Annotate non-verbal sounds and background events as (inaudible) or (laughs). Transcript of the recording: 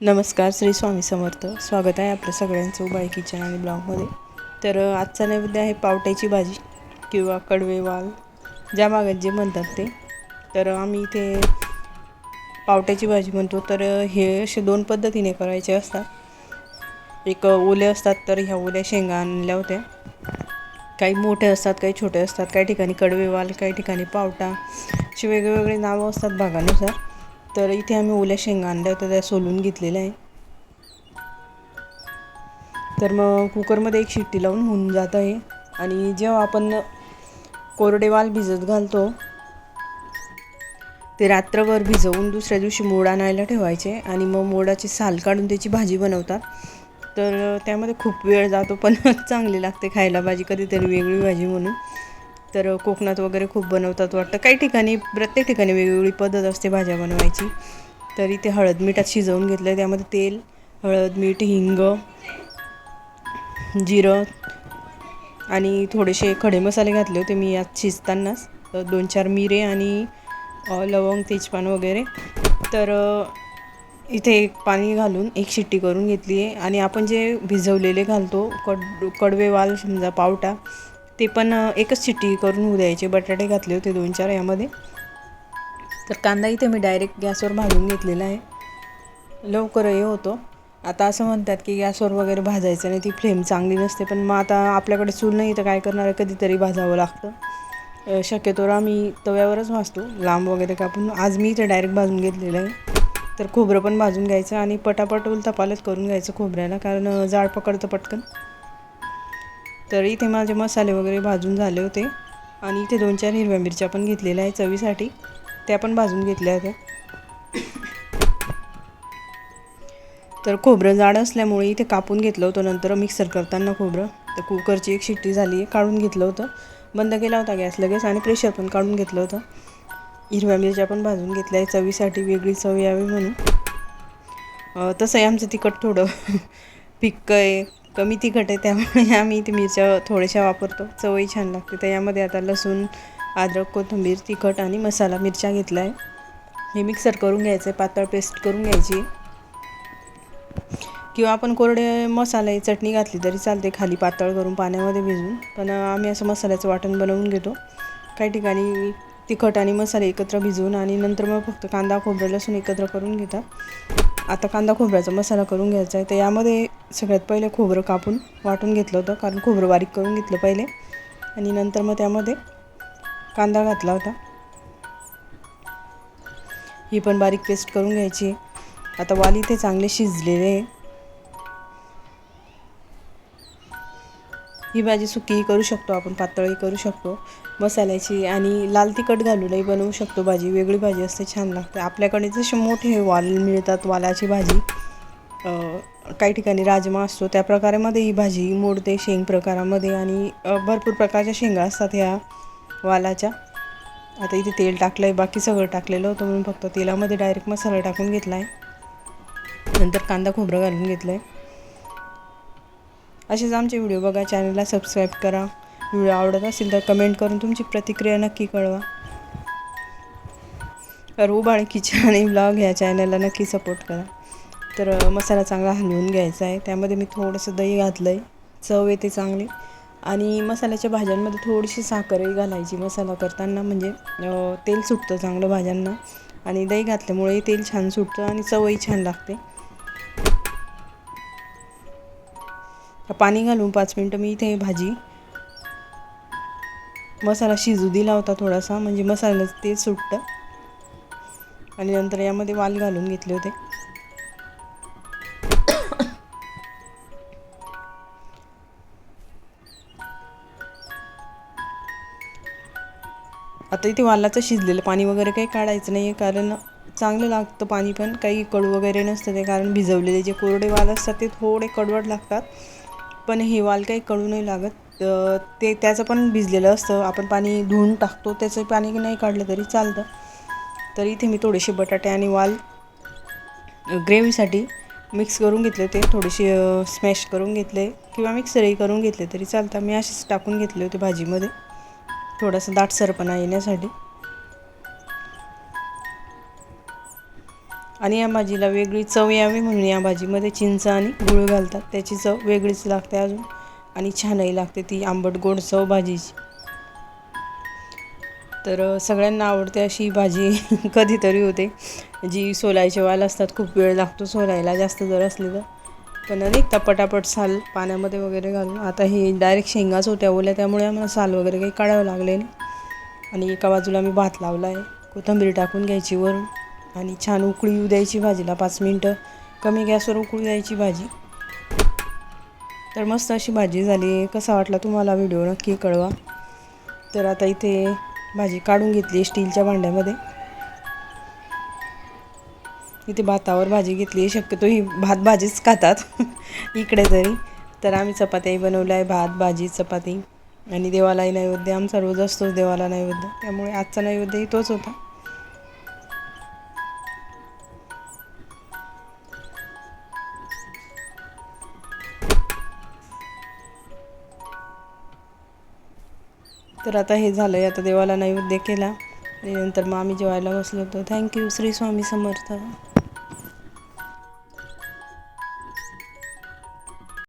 नमस्कार श्री स्वामी समर्थ. स्वागत आहे आपलं सगळ्यांचं उबाई किचन आणि ब्लॉगमध्ये. तर आजचा नैवेद्य आहे पावट्याची भाजी किंवा कडवे वाल ज्या भागात जे म्हणतात ते. तर आम्ही इथे पावट्याची भाजी म्हणतो. तर हे असे दोन पद्धतीने करायचे असतात. एक ओले असतात तर ह्या ओल्या शेंगा आणल्या होत्या. काही मोठे असतात काही छोटे असतात. काही ठिकाणी कडवे वाल काही ठिकाणी पावटा. असे वेगवेगळे नावं असतात भागानुसार. तर इथे आम्ही ओल्या शेंगा आणल्या होत्या त्या सोलून घेतलेल्या आहे तर मग कुकरमध्ये एक शिट्टी लावून होऊन जात आहे. आणि जेव्हा आपण कोरडे वाल भिजत घालतो ते रात्रभर भिजवून दुसऱ्या दिवशी मोड आणायला ठेवायचे. आणि मग मोडाची साल काढून त्याची भाजी बनवतात. तर त्यामध्ये खूप वेळ जातो पण (laughs) चांगली लागते खायला भाजी कधीतरी वेगळी भाजी म्हणून. तर कोकणात वगैरे खूप बनवतात वाटतं. काही ठिकाणी प्रत्येक ठिकाणी वेगवेगळी पद्धत असते भाज्या बनवायची. तर इथे हळद मिठात शिजवून घेतलं आहे त्यामध्ये तेल हळद मीठ हिंग जिरं आणि थोडेसे खडे मसाले घातले होते मी यात शिजतानाच. दोन चार मिरे आणि लवंग तेजपान वगैरे. तर इथे एक पाणी घालून एक शिट्टी करून घेतली आहे आणि आपण जे भिजवलेले घालतो कड कडवे वाल समजा पावटा ते पण एकच शिट्टी करून उद्यायचे. बटाटे घातले होते दोन चार यामध्ये. तर कांदा इथे मी डायरेक्ट गॅसवर भाजून घेतलेला आहे. लवकर हे होतो. आता असं म्हणतात की गॅसवर वगैरे भाजायचं नाही ती फ्लेम चांगली नसते. पण मग आता आपल्याकडे चूल नाही तर काय करणार? आहे कधीतरी भाजावं लागतं. शक्यतो शक्यतोवर आम्ही तव्यावरच भाजतो. लांब वगैरे कापून. आज मी इथे डायरेक्ट भाजून घेतलेलं आहे. तर खोबरं पण भाजून घ्यायचं आणि पटापट उलतापालत करून घ्यायचं खोबऱ्याला. कारण जाड जाळ पकडतं पटकन. तर इथे माझे मसाले वगैरे भाजून झाले होते. आणि इथे दोन चार हिरव्या मिरच्या पण घेतलेल्या आहे चवीसाठी. त्या पण भाजून घेतल्या होत्या. तर खोबरं जाड असल्यामुळे इथे कापून घेतलं होतं. नंतर मिक्सर करताना खोबरं. तर कुकरची एक शिट्टी झाली आहे काढून घेतलं होतं. बंद केला होता गॅस लगेच आणि प्रेशर पण काढून घेतलं होतं. हिरव्या मिरच्या पण भाजून घेतल्या आहे चवीसाठी वेगळी चव यावी म्हणून. तसंही आमचं तिखट थोडं (laughs) फिक्कं आहे कमी तिखट आहे त्यामुळे (laughs) आम्ही ते मिरच्या थोड्याशा वापरतो. चवही छान लागते. तर यामध्ये आता लसूण अद्रक कोथिंबीर तिखट आणि मसाला मिरच्या घेतला आहे हे मिक्सर करून घ्यायचं आहे पातळ पेस्ट करून घ्यायची. किंवा आपण कोरडे मसाले चटणी घातली तरी चालते खाली पातळ करून पाण्यामध्ये भिजून. पण आम्ही असं मसाल्याचं वाटण बनवून घेतो. काही ठिकाणी तिखट आणि मसाले एकत्र भिजवून आणि नंतर मग फक्त कांदा खोबरं लसूण एकत्र करून घेतात. आता कांदा खोबऱ्याचा मसाला करून घ्यायचा आहे. तर यामध्ये सगळ्यात पहिले खोबरं कापून वाटून घेतलं होतं कारण खोबरं बारीक करून घेतलं पहिले. आणि नंतर मग त्यामध्ये कांदा घातला होता. ही पण बारीक पेस्ट करून घ्यायची. आता वाल इथे चांगले शिजलेले आहे. ही भाजी सुकीही करू शकतो आपण पातळही करू शकतो मसाल्याची आणि लाल तिखट घालूनही बनवू शकतो भाजी. वेगळी भाजी असते छान लागते. आपल्याकडे जसे मोठे वाल मिळतात वालाची भाजी काही ठिकाणी राजमा असतो त्या प्रकारामध्ये ही भाजी मोडते शेंग प्रकारामध्ये आणि भरपूर प्रकारच्या शेंगा असतात ह्या वालाच्या. आता इथे तेल टाकलं आहे बाकी सगळं टाकलेलं होतं म्हणून फक्त तेलामध्ये डायरेक्ट मसाला टाकून घेतला आहे नंतर कांदा खोबरं घालून घेतलं आहे असेच आमचे व्हिडिओ बघा चॅनलला सबस्क्राईब करा. व्हिडिओ आवडत असेल तर कमेंट करून तुमची प्रतिक्रिया नक्की कळवा. तर उबाळ किचन आणि ब्लॉग ह्या चॅनलला नक्की सपोर्ट करा. तर मसाला चांगला हलवून घ्यायचा आहे. त्यामध्ये मी थोडंसं दही घातलं आहे चव येते चांगली. आणि मसाल्याच्या भाज्यांमध्ये थोडीशी साखरही घालायची. मसाला करताना म्हणजे तेल सुटतं चांगलं भाज्यांना. आणि दही घातल्यामुळे तेल छान सुटतं आणि चवही छान लागते. पाणी घालून पाच मिनटं मी इथे भाजी. मसाला शिजू दिला होता थोडासा म्हणजे मसाल्याचं ते सुटतं. आणि नंतर यामध्ये वाल घालून घेतले होते. आता इथे वालाचं शिजलेलं पाणी वगैरे काही काढायचं नाही आहे कारण चांगलं लागतं पाणी पण. काही कडू वगैरे नसतं ते कारण भिजवलेले जे कोरडे वाल असतात ते थोडे कडवट लागतात. पण हे वाल काही कडू नाही लागत. ते त्याचं पण भिजलेलं असतं. आपण पाणी धुवून टाकतो. त्याचं पाणी नाही काढलं तरी चालतं. तर इथे मी थोडेसे बटाटे आणि वाल ग्रेव्हीसाठी मिक्स करून घेतले ते थोडेसे स्मॅश करून घेतले किंवा मिक्सरही करून घेतले तरी चालतं. मी असेच टाकून घेतले होते भाजीमध्ये. थोडासा दाटसरपणा येण्यासाठी. आणि या भाजीला वेगळी चव यावी म्हणून या भाजीमध्ये चिंच आणि गुळ घालतात. त्याची चव वेगळीच लागते अजून आणि छानही लागते ती आंबट गोड चव भाजीची. तर सगळ्यांना आवडते अशी भाजी (laughs) कधीतरी होते. जी सोलायचे वाल असतात खूप वेळ लागतो सोलायला जास्त जर असली तर. पण निघता पटापट साल पाण्यामध्ये वगैरे घालून. आता हे डायरेक्ट शेंगाच होत्या ओल्या त्यामुळे आम्हाला साल वगैरे काही काढावं लागले नाही. आणि एका बाजूला मी भात लावला आहे. कोथिंबीर टाकून घ्यायची वरून. आणि छान उकळी येऊ द्यायची भाजीला पाच मिनटं. कमी गॅसवर उकळू द्यायची भाजी. तर मस्त अशी भाजी झाली. कसा वाटला तुम्हाला व्हिडिओ नक्की कळवा. तर आता इथे भाजी काढून घेतली स्टीलच्या भांड्यामध्ये. इथे भातावर भाजी घेतली शक्यतो ही भात भाजीच खातात. (laughs) इकडे तरी. तर आम्ही चपात्याही बनवल्या आहे. भात भाजी चपाती. आणि देवालाही नैवेद्य. आमचा रोज असतोच देवाला नैवेद्य. त्यामुळे आजचा नैवेद्यही तोच होता. तर आता हे झालं आहे आता देवाला नैवेद्य केला. नंतर मग आम्ही जेवायला बसलो होतो. Thank you Shri Swami Samarth.